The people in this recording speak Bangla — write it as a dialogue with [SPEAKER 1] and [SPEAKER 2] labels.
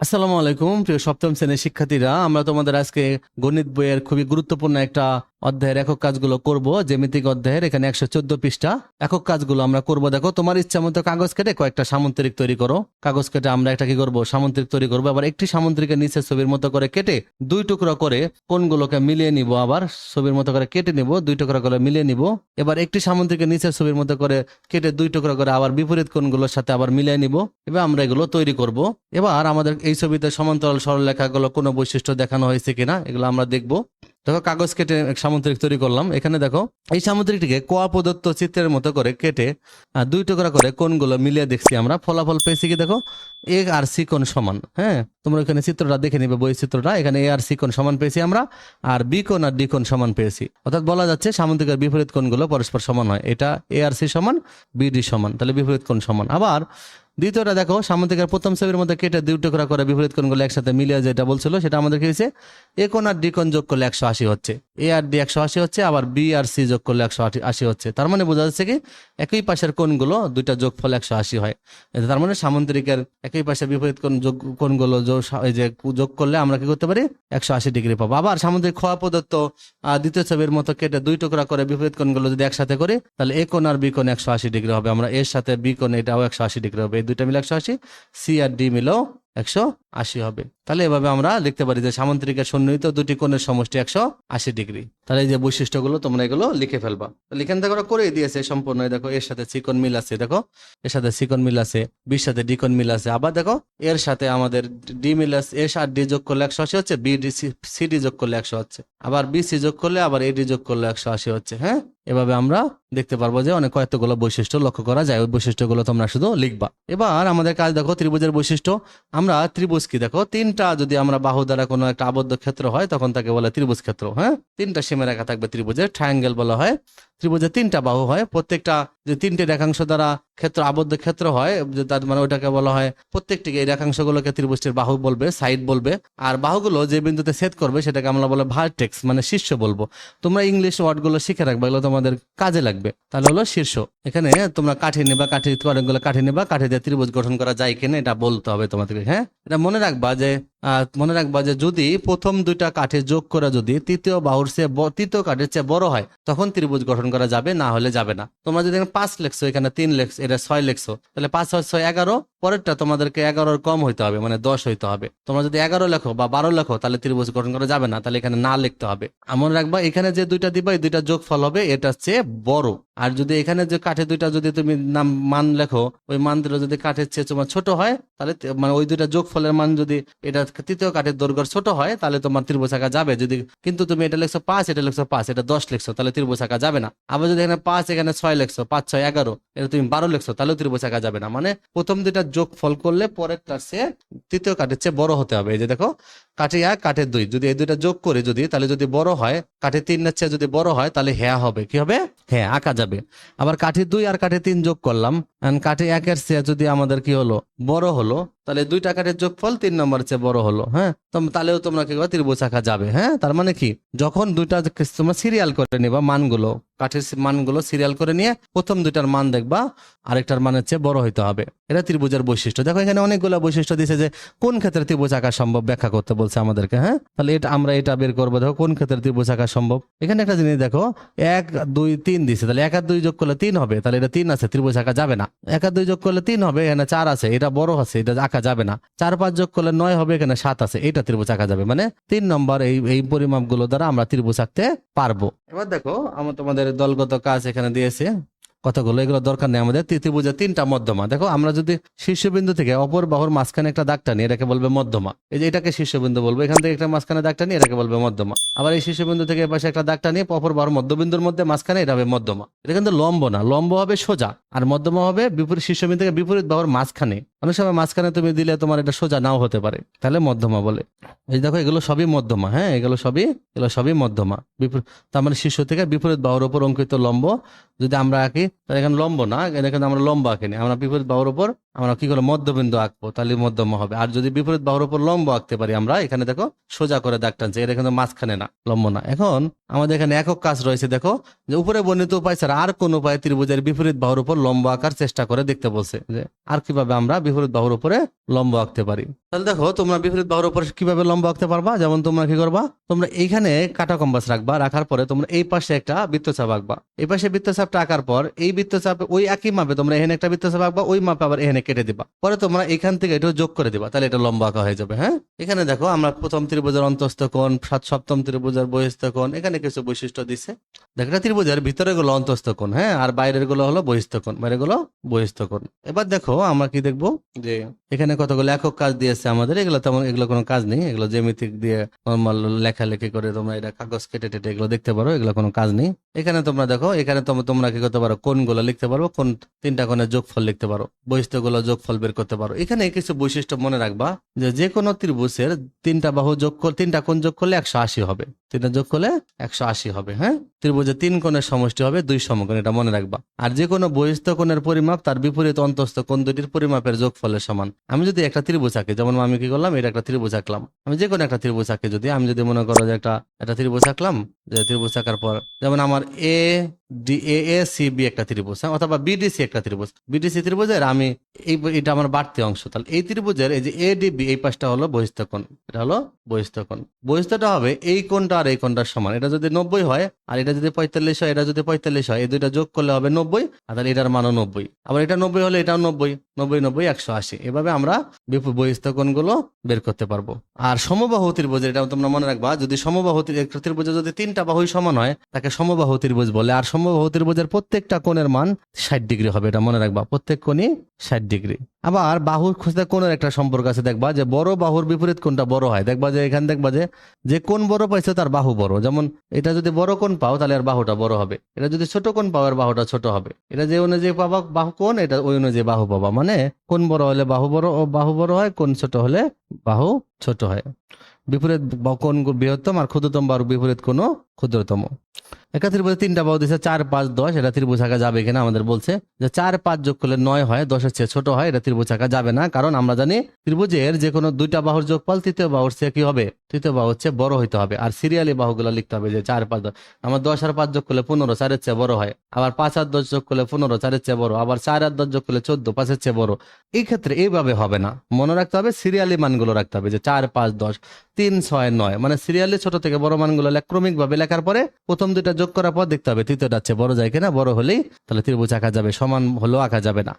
[SPEAKER 1] আসসালামু আলাইকুম প্রিয় সপ্তম শ্রেণির শিক্ষার্থীরা। আমরা তোমাদের আজকে গণিত বইয়ের খুবই গুরুত্বপূর্ণ একটা অধ্যায়ের একক কাজগুলো করব, জ্যামিতিক অধ্যায়ের, এখানে একশো চোদ্দ পৃষ্ঠা। একক কাজগুলো আমরা করব, দেখো, তোমার ইচ্ছা মতো কাগজ কেটে কয়েকটা সামন্ত্রিক তৈরি করো। কাগজ কেটে আমরা একটা কি করব? সামন্ত্রিক তৈরি করব। আবার একটি সামন্ত্রিকের নিচে ছবির মতো করে কেটে দুই টুকরো করে কোনগুলোকে মিলিয়ে নিব, আবার ছবির মতো করে কেটে নিব, দুই টুকরো করে মিলিয়ে নিব। এবার একটি সামন্ত্রিকের নিচের ছবির মতো করে কেটে দুই টুকরো করে আবার বিপরীত কোনগুলোর সাথে আবার মিলিয়ে নিব। এবার আমরা এগুলো তৈরি করব। এবার আমাদের এই ছবিতে সমান্তরাল সরলরেখাগুলো কোনো বৈশিষ্ট্য দেখানো হয়েছে কিনা, এগুলো আমরা দেখব। দেখো, কাগজ কেটে সামুদ্রিক তৈরি করলাম। এখানে দেখো, এই সামুদ্রিকটিকে কোয়া প্রদত্ত চিত্রের মতো করে কেটে দুই টুকরা করে কোনগুলো মিলিয়ে দেখছি আমরা। ফলাফল পেয়েছি কি দেখো, এ আর সি কোণ সমান হ্যাঁ? তোমরা এখানে চিত্রটা দেখে নিবে বই চিত্রটা। এখানে এ আর সি কোণ সমান পেয়েছি আমরা, আর বি কোণ আর ডি কোণ সমান পেয়েছি। অর্থাৎ বলা যাচ্ছে সামুদ্রিকের বিপরীত কোণগুলো পরস্পর সমান হয়। এটা এ আর সি সমান, বি ডি সমান, তাহলে বিপরীত কোণ সমান। আবার দ্বিতীয়টা দেখো সামুদ্রিকের প্রথম ছবির মধ্যে কেটে দুই টুকরা করে বিপরীত কোণগুলো একসাথে মিলিয়ে যেটা বলছিল সেটা আমাদের কি হয়েছে? এ আর ডি কোণ যোগ করলে একশো আশি হচ্ছে। এ আর ডি একশো আশি হচ্ছে আবার বি আর সি যোগ করলে একশো আশি হচ্ছে। তার মানে বোঝা যাচ্ছে কি একই পাশের কোণগুলো দুইটা যোগ যোগফল একশো আশি হয়। তার মানে সামুদ্রিকের একই পাশে বিপরীত কোণ যোগ কোণগুলো এই যে যোগ করলে আমরা কি করতে পারি? একশো আশি ডিগ্রি পাবো। আবার সামুদ্রিক খোয়া আহ, দ্বিতীয় ছবির মতো কেটে দুই টুকরা করে বিপরীত কোণগুলো যদি একসাথে করি তাহলে এ কোণ আর বি কোণ একশো আশি ডিগ্রি হবে। আমরা এর সাথে বি কোণ এটাও একশো আশি ডিগ্রি হবে। দুইটা মিলে একশো আশি সি আর ডি মিলেও একশো আশি হবে। তাহলে এভাবে আমরা লিখতে পারি যে সামুদ্রিকের সন্নিহিত দুটি কোণের সমষ্টি একশো আশি ডিগ্রি। তাহলে এই যে বৈশিষ্ট্যগুলো তোমরা এগুলো লিখে ফেলবা। তাহলে এখান থেকে করেই দিয়েছে সম্পূর্ণ। দেখো, এর সাথে চিকন মিল আছে, দেখো। এর সাথে চিকন মিল আছে বির সাথে ডিকন মিল আছে। আবার দেখো, এর সাথে আমাদের ডি মিল আছে, এর সাথে ডি যোগ করলে একশো আশি হচ্ছে, বি, ডি, সি ডি যোগ করলে একশো হচ্ছে। আবার বি, সি যোগ করলে আবার এডি যোগ করলে একশো আশি হচ্ছে হ্যাঁ? এভাবে আমরা দেখতে পারব যে অনেক কয়েকগুলো বৈশিষ্ট্য লক্ষ্য করা যায়। ওই বৈশিষ্ট্যগুলো তোমরা শুধু লিখবা। এবার আমাদের কাজ দেখো, ত্রিভুজের বৈশিষ্ট্য। আমরা ত্রিভুজ কি দেখো, তিনটা যদি আমরা বাহু দ্বারা কোনো একটা আবদ্ধ ক্ষেত্র হয়, তখন তাকে বলে ত্রিভুজ ক্ষেত্র হ্যাঁ? তিনটা সীমা রেখা থাকবে ত্রিভুজের ট্রায়াঙ্গেল বলা হয়। ত্রিভুজে তিনটা বাহু হয়, প্রত্যেকটা যে তিনটে রেখাংশ দ্বারা ক্ষেত্র, আবদ্ধ ক্ষেত্র হয় তার মানে ওটাকে বলা হয় প্রত্যেকটিকে এই রেখাংশগুলোকে ত্রিভুজটির বাহু বলবে সাইড বলবে। আর বাহুগুলো যে বিন্দুতে ছেদ করবে, সেটাকে আমরা বলে ভার্টেক্স মানে শীর্ষ বলব। তোমরা ইংলিশ ওয়ার্ডগুলো শিখে রাখবে, এগুলো তোমাদের কাজে লাগবে। তাহলে হলো শীর্ষ। এখানে তোমরা কাঠি নেবা, কাঠি অনেকগুলো কাঠি নেবা, কাঠি দিয়ে ত্রিভুজ গঠন করা যায় কিনা, এটা বলতে হবে তোমাদেরকে হ্যাঁ? এটা মনে রাখবা যে মনে রাখবা যে যদি প্রথম দুইটা কাঠে যোগ করা যদি তৃতীয় বাহুর ব- তৃতীয় কাঠের চেয়ে বড় হয়, তখন ত্রিভুজ গঠন করা যাবে, না হলে যাবে না। তোমরা যদি পাঁচ লেখছো, এখানে তিন লেখছো এটা ছয় লেখছো, তাহলে পাঁচ, ছয় ছয়, এগারো, পরেরটা তোমাদেরকে এগারোর কম হইতে হবে মানে দশ হইতে হবে। তোমরা যদি এগারো লেখো বা বারো লেখো, তাহলে ত্রিভুজ গঠন করা যাবে না, তাহলে এখানে না লিখতে হবে। আর মনে রাখবা, এখানে যে দুইটা দিবা, এই দুইটা যোগ ফল হবে এটা চেয়ে বড়। আর যদি এখানে যে কাঠে দুইটা যদি তুমি নাম, মান লেখো, ওই মান দুটো যদি কাঠের চেয়ে তোমার ছোট হয়, তাহলে মানে ওই দুইটা যোগ ফলের মান যদি এটা তৃতীয় কাঠের দৈর্ঘ্য ছোট হয়, তাহলে তোমার ত্রিভুজ আঁকা যাবে। যদি, কিন্তু তুমি এটা লিখছো পাঁচ, এটা লিখছো পাঁচ, এটা দশ লিখছো, তাহলে ত্রিভুজ আঁকা যাবে না। আবার যদি এখানে পাঁচ, এখানে ছয় লিখছো, পাঁচ, ছয়, এগারো, এটা তুমি বারো লিখছো তাহলে ত্রিভুজ আঁকা যাবে না। মানে প্রথম দুইটা যোগ ফল করলে পরেরটার চেয়ে তৃতীয় কাঠের চেয়ে বড় হতে হবে। এই যে দেখো, কাঠে এক কাঠের দুই। যদি এই দুইটা যোগ করে যদি, তাহলে যদি বড় হয়, কাঠে তিনের চেয়ে যদি বড় হয়, তাহলে হ্যাঁ হবে। কি হবে? হ্যাঁ আঁকা যাবে। আবার কাঠে দুই আর কাঠে তিন যোগ করলাম। কাঠে একের চেয়ে যদি আমাদের কি হলো? বড় হলো। তাহলে দুইটা কাঠের যোগফল তিন নম্বর চেয়ে বড় হলো হ্যাঁ? তাহলেও তোমরা কি ত্রিভুজ আঁকা যাবে হ্যাঁ? তার মানে কি? যখন দুইটা তোমরা সিরিয়াল করে নিবা মানগুলো, কাঠের মানগুলো সিরিয়াল করে নিয়ে প্রথম দুইটার মান দেখবা, আরেকটার মানের চেয়ে বড় হইতে হবে। এটা ত্রিভুজের বৈশিষ্ট্য। দেখো এখানে অনেকগুলো বৈশিষ্ট্য দিছে যে কোন ক্ষেত্রে ত্রিভুজ আঁকা সম্ভব ব্যাখ্যা করতে বলছে আমাদেরকে হ্যাঁ? তাহলে এটা আমরা এটা বের করব। দেখো কোন ক্ষেত্রে ত্রিভুজ আঁকা সম্ভব? এখানে একটা জিনিস দেখো, এক, দুই, তিন দিছে। তাহলে এক আর দুই যোগ করলে তিন হবে। তাহলে এটা তিন আছে ত্রিভুজ আঁকা যাবে না। এক আর দুই যোগ করলে তিন হবে, এখানে চার আছে, এটা বড় আছে, এটা আঁকা যাবে না। চার পাঁচ যোগ করলে নয় হবে, এখানে সাত আছে। এটা ত্রিভুজ আঁকা যাবে। মানে তিন নম্বর এই এই পরিমাপগুলো দ্বারা আমরা ত্রিভুজ আঁকতে পারব। এবার দেখো, আমার তোমাদের দলগত কাজ এখানে দিয়েছে। কতগুলো এগুলো দরকার নেই আমাদের। ত্রিভুজের তিনটা মধ্যমা। দেখো, আমরা যদি শীর্ষবিন্দু থেকে অপর বাহুর মাঝখানে একটা দাগ টানি, এটাকে বলবে মধ্যমা। এই যে এটাকে শীর্ষবিন্দু বলব, এখান থেকে একটা মাঝখানে দাগ টানি, এটাকে বলবে মধ্যমা। আবার এই শীর্ষবিন্দু থেকে এপাশে একটা দাগ টানি, অপর বাহুর মধ্যবিন্দুর মধ্যে মাঝখানে এটা হবে মধ্যমা। এটা কিন্তু লম্ব না, লম্ব হবে সোজা, আর মধ্যমা হবে বিপরীত, শীর্ষবিন্দু থেকে বিপরীত বাহুর মাঝখানে। অনেক সময় মাঝখানে তুমি দিলে তোমার এটা সোজা নাও হতে পারে, তাহলে মধ্যমা বলে। এই দেখো, এগুলো সবই মধ্যমা হ্যাঁ এগুলো সবই এগুলো সবই মধ্যমা। বিপরীত, তার মানে শীর্ষ থেকে বিপরীত বাহুর উপর অঙ্কিত লম্ব, যদি আমরা আঁকি তাহলে এখানে লম্ব না এখানে আমরা লম্বা আঁকিনি। আমরা বিপরীত বাহুর উপর আমরা কি করে মধ্যবিন্দু আঁকবো, তাহলে মধ্যম হবে। আর যদি বিপরীত বাহুর উপর লম্ব আঁকতে পারি আমরা, এখানে দেখো সোজা করে দাগ টানছে এটা কিন্তু মাঝখানে না, লম্ব না। এখন আমাদের এখানে একক কাজ রয়েছে, দেখো, যে উপরে বর্ণিত উপায় ছাড়া আর কোন উপায়ে ত্রিভুজের বিপরীত বাহুর উপর লম্ব আঁকার চেষ্টা করে দেখতে বলছে, যে আর কীভাবে আমরা বিপরীত বাহুর উপরে লম্ব আঁকতে পারি। তাহলে দেখো, তোমরা বিপরীত বাহুর উপর কীভাবে লম্ব আঁকতে পারবা? যেমন তোমরা কি করবা? তোমরা এইখানে কাটা কম্বাস রাখবা, রাখার পরে তোমরা এই পাশে একটা বৃত্তচাপ আঁকবা। এই পাশে বৃত্তচাপটা আঁকার পর, এই বৃত্তচাপে ওই একই মাপে তোমরা এখানে একটা বৃত্তচাপ আঁকবা, ওই মাপে আবার এখানে কেটে দিবা। পরে তোমরা এখান থেকে এটা যোগ করে দিবা। তাহলে এটা লম্বা আঁকা হয়ে যাবে হ্যাঁ? এখানে দেখো, আমরা প্রথম ত্রিভুজের অন্তস্থ কোণ, সাত, সপ্তম ত্রিভুজের বহিস্থ কোণ, এখানে কিছু বৈশিষ্ট্য দিচ্ছে দেখো, এটা ত্রিভুজের ভিতরে গুলো অন্তস্থ কোণ হ্যাঁ? আর বাইরেরগুলো হলো বহিস্থ কোণ, বাইরেরগুলো বহিস্থ কোণ। এবার দেখো, আমরা কি দেখব? যে এখানে কতগুলো একক কাজ দিয়েছে আমাদের, এগুলো তেমন, এগুলো কোনো কাজ নেই। এগুলো জ্যামিতিক দিয়ে নর্মাল লেখালেখি করে তোমরা এটা কাগজ কেটে টেটে এগুলো দেখতে পারো, এগুলো কোনো কাজ নেই। এখানে তোমরা দেখো, এখানে তোমরা কি করতে পারো কোনগুলো লিখতে পারো কোন তিনটা কোণের যোগফল লিখতে পারো বহিস্থগুলো যোগফল বের করতে পারো। এখানে কিছু বৈশিষ্ট্য মনে রাখবা যে যে কোনো ত্রিভুজের তিনটা বাহু যোগ তিনটা কোণ যোগ করলে একশো আশি হবে। তিনটা যোগ করলে একশো আশি হবে হ্যাঁ? ত্রিভুজের তিন কোণের সমষ্টি হবে, দুই সমকোণ, এটা মনে রাখবা। আর যে কোনো বহিস্থ কোণের পরিমাপ তার বিপরীত অন্তস্থ কোণ দুটির পরিমাপের যোগফলের সমান। আমি যদি একটা ত্রিভুজ আঁকি, যেমন আমি কি করলাম, এটা একটা ত্রিভুজ আঁকলাম। আমি যে কোনো একটা ত্রিভুজ আঁকি যদি, আমি যদি মনে করো যে একটা একটা ত্রিভুজ আঁকলাম, যে ত্রিভুজ আঁকার পর, যেমন আমার A D A A C B একটা ত্রিভুজ হ্যাঁ, অথবা বিডিসি একটা ত্রিভুজ। বিডিসি ত্রিভুজের আমি এই এটা আমার বাড়তি অংশ। তাহলে এই ত্রিভুজের এই যে এ ডি বি এই পাশটা হলো বহিস্থ কোণ এটা হলো বহিস্থ কোণ। বহিস্থটা হবে এই কোণটা আর এই কোণটার সমান। এটা যদি নব্বই হয় আর এটা যদি পঁয়তাল্লিশ হয় এটা যদি পঁয়তাল্লিশ হয় এই দুইটা যোগ করলে হবে নব্বই আর তাহলে এটার মানও নব্বই। আবার এটা নব্বই হলে এটাও নব্বই নব্বই নব্বই একশো আশি। এভাবে আমরা বিপু- বহিস্থ কোণগুলো বের করতে পারব। আর সমবাহু ত্রিভুজের এটা তোমরা মনে রাখবা যদি সমবাহু ত্রিভুজে যদি তিনটা বাহুই সমান হয় তাকে সমবাহু ত্রিভুজ বলে। আর সমবাহু ত্রিভুজের প্রত্যেকটা কোণের মান ষাট ডিগ্রি হবে, এটা মনে রাখবা। প্রত্যেক কোণই ষাট ডিগ্রি। আবার বাহুর খুঁজতে কোণের একটা সম্পর্ক আছে, দেখবা যে বড় বাহুর বিপরীত কোণটা বড় হয়। দেখবা যে এখানে দেখবা যে যে কোণ বড় পাইছে তার বাহু বড়। যেমন এটা যদি বড় কোণ পাও তাহলে আর বাহুটা বড় হবে। এটা যদি ছোট কোণ পাও আর বাহুটা ছোট হবে। এটা যে অনুযায়ী পাবা বাহু কোণ, এটা ওই অনুযায়ী বাহু পাবা। মানে কোন বড় হলে বাহু বড়, ও বাহু বড় হয় কোন ছোট হলে বাহু ছোট হয়। বিপরীত বা কোণ বৃহত্তম আর ক্ষুদ্রতম বাহুর বিপরীত কোণ ক্ষুদ্রতম। ত্রিভুজে তিনটা চার, পাঁচ, দশ, এটা ত্রিভুজ আঁকা যাবে কিনা আমাদের বলছে। যে চার, পাঁচ যোগ করলে নয় হয়, দশের চেয়ে ছোট হয়, এটা ত্রিভুজ আঁকা যাবে না, কারণ আমরা জানি ত্রিভুজের যে কোনো দুইটা বাহুর যোগফল তৃতীয় বাহুর কি হবে? তৃতীয় বাহু হচ্ছে বড় হইতে হবে, আর সিরিয়ালি বাহুগুলো লিখতে হবে যে চার, পাঁচ আমার দশ আর পাঁচ যোগ করলে পনেরো, চারের চেয়ে বড় হয়। আবার পাঁচ আর দশ যোগ করলে পনেরো, চারের চেয়ে বড়। আবার চার আর দশ যোগ করলে চোদ্দ, পাঁচের চেয়ে বড়। এই ক্ষেত্রে এইভাবে হবে না। মনে রাখতে হবে সিরিয়ালি মানগুলো রাখতে হবে যে চার, পাঁচ, দশ, তিন, ছয়, নয়। মানে সিরিয়ালি ছোট থেকে বড় মানগুলো ক্রমিক ভাবে লেখার পরে প্রথম দুইটা যোগ করার পর দেখতে হবে, তৃতীয়টা হচ্ছে বড় যায় কিনা, বড় হলেই তাহলে ত্রিভুজ আঁকা যাবে, সমান হলেও আঁকা যাবে না।